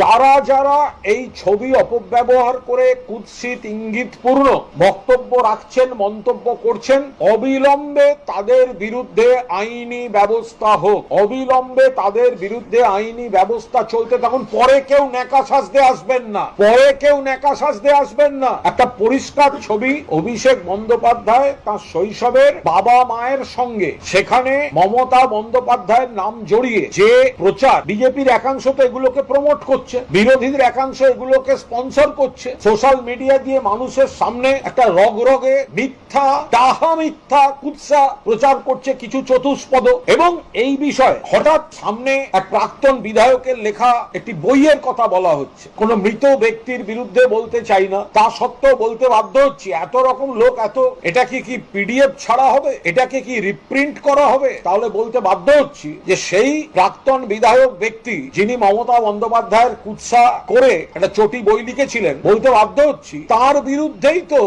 যারা যারা এই ছবি অপব্যবহার করে কুৎসিত ইঙ্গিতপূর্ণ বক্তব্য রাখছেন, মন্তব্য করছেন, অবিলম্বে তাদের বিরুদ্ধে আইনি ব্যবস্থা হোক। অবিলম্বে তাদের বিরুদ্ধে আইনি ব্যবস্থা চলতে থাকুন। পরে কেউ নেকা সাজতে আসবেন না। পরে কেউ নেকা সাজতে আসবেন না। একটা পরিষ্কার ছবি অভিষেক বন্দ্যোপাধ্যায় তার শৈশবের বাবা মায়ের সঙ্গে। সেখানে মমতা বন্দ্যোপাধ্যায়ের নাম জড়িয়ে যে প্রচার, বিজেপির একাংশ তো এগুলোকে প্রমোট করছে। বিরোধীদের একাংশ এগুলোকে স্পন্সর করছে। সোশ্যাল মিডিয়া দিয়ে মানুষের সামনে একটা রগরগে মিথ্যা, ডাহা মিথ্যা, কুৎসা প্রচার করছে কিছু চতুষ্পদ। এবং এই বিষয়ে হঠাৎ সামনে এক প্রাক্তন বিধায়কের লেখা একটি বইয়ের কথা বলা হচ্ছে। কোন মৃত ব্যক্তির বিরুদ্ধে বলতে চাই না, তা সত্ত্বেও বলতে বাধ্য হচ্ছি, এত রকম লোক, এত, এটাকে কি পিডিএফ ছাড়া হবে? এটাকে কি রিপ্রিন্ট করা হবে? তাহলে বলতে বাধ্য হচ্ছি যে সেই প্রাক্তন বিধায়ক ব্যক্তি, যিনি মমতা বন্দ্যোপাধ্যায়ের কুৎসা করে একটা চটি বই লিখেছিলেন, বলতে বাধ্য হচ্ছি, তার বিরুদ্ধেই তো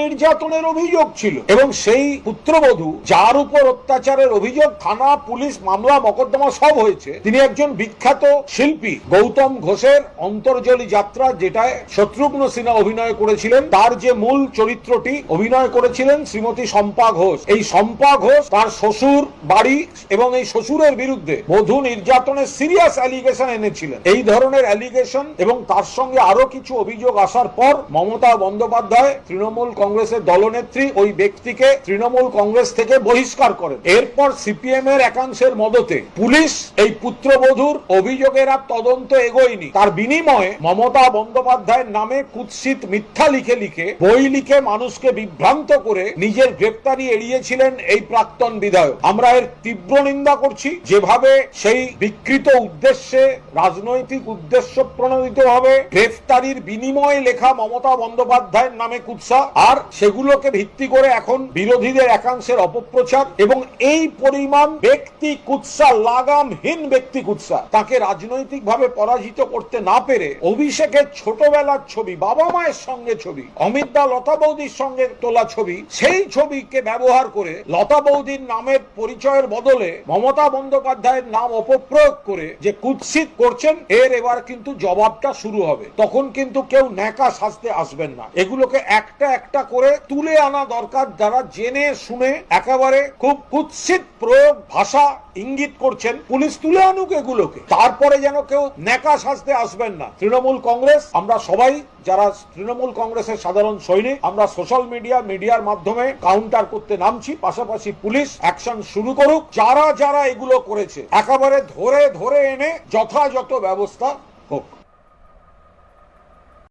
নির্যাতনের অভিযোগ ছিল। এবং সেই পুত্রবধূ, যার উপর অত্যাচারের অভিযোগ, থানা, পুলিশ, মামলা, মকদ্দমা সব হয়েছে, তিনি একজন বিখ্যাত শিল্পী, গৌতম ঘোষের অন্তর্জলী যাত্রা, যেটায় শত্রুঘ্ন সিনহা অভিনয় করেছিলেন, তার যে মূল চরিত্রটি অভিনয় করেছিলেন শ্রীমতী শম্পা ঘোষ। এই শম্পা ঘোষ তার শ্বশুর বাড়ি এবং এই শ্বশুরের বিরুদ্ধে বধূ নির্যাতনের সিরিয়াস অ্যালিগেশন এনেছিলেন। এই ধরনের অ্যালিগেশন এবং তার সঙ্গে আরও কিছু অভিযোগ আসার পর মমতা বন্দ্যোপাধ্যায় তৃণমূল কংগ্রেসের দলনেত্রী ওই ব্যক্তিকে তৃণমূল কংগ্রেস থেকে বহিষ্কার করেন। এরপর সিপিএম এর একাংশের মদতে পুলিশ এই পুত্রবধূর অভিযোগের আর তদন্ত এগোয়নি। তার বিনিময়ে মমতা বন্দ্যোপাধ্যায়ের নামে কুৎসিত মিথ্যা লিখে লিখে বই লিখে মানুষকে বিভ্রান্ত করে নিজের গ্রেপ্তারি এড়িয়েছিলেন এই প্রাক্তন বিধায়ক। আমরা এর তীব্র নিন্দা করছি। যেভাবে সেই বিকৃত উদ্দেশ্যে রাজনৈতিক উদ্দেশ্য প্রণোদিত ভাবে গ্রেফতারির বিনিময়ে লেখা মমতা বন্দ্যোপাধ্যায়ের নামে কুৎসা। আর সেগুলোকে ভিত্তি করে এখন বিরোধীদের একাংশের অপপ্রচার এবং এই পরিমাণ ব্যক্তি কুৎসা, লাগামহীন ব্যক্তি কুৎসা, তাকে রাজনৈতিক ভাবে পরাজিত করতে না পেরে অভিষেকের ছোটবেলার ছবি, বাবা মায়ের সঙ্গে ছবি, অমিত দা, লতা বৌদির সঙ্গে তোলা ছবি, সেই ছবিকে ব্যবহার করে লতা বৌদির নামের পরিচয়ের বদলে মমতা বন্দ্যোপাধ্যায়ের নাম অপপ্রয়োগ করে যে কুৎসিত করছেন, এর এবার কিন্তু জবাবটা শুরু হবে। তখন কিন্তু কেউ ন্যাকা সাজতে আসবেন না। এগুলোকে একটা একটা করে তুলে আনা দরকার যারা জেনে, শুনে, একেবারে খুব কুৎসিত প্রয়োগ ভাষা ইঙ্গিত করছেন পুলিশ তুলে আনুক এগুলোকে। তারপরে যেন কেউ নেকা সাজতে আসবেন না। তৃণমূল কংগ্রেস, আমরা সবাই যারা তৃণমূল কংগ্রেসের সাধারণ সৈনিক, আমরা সোশ্যাল মিডিয়া, মিডিয়ার মাধ্যমে কাউন্টার করতে নামছি। পাশাপাশি পুলিশ অ্যাকশন শুরু করুক। যারা যারা এগুলো করেছে, একেবারে ধরে ধরে এনে যথাযথ ব্যবস্থা হোক।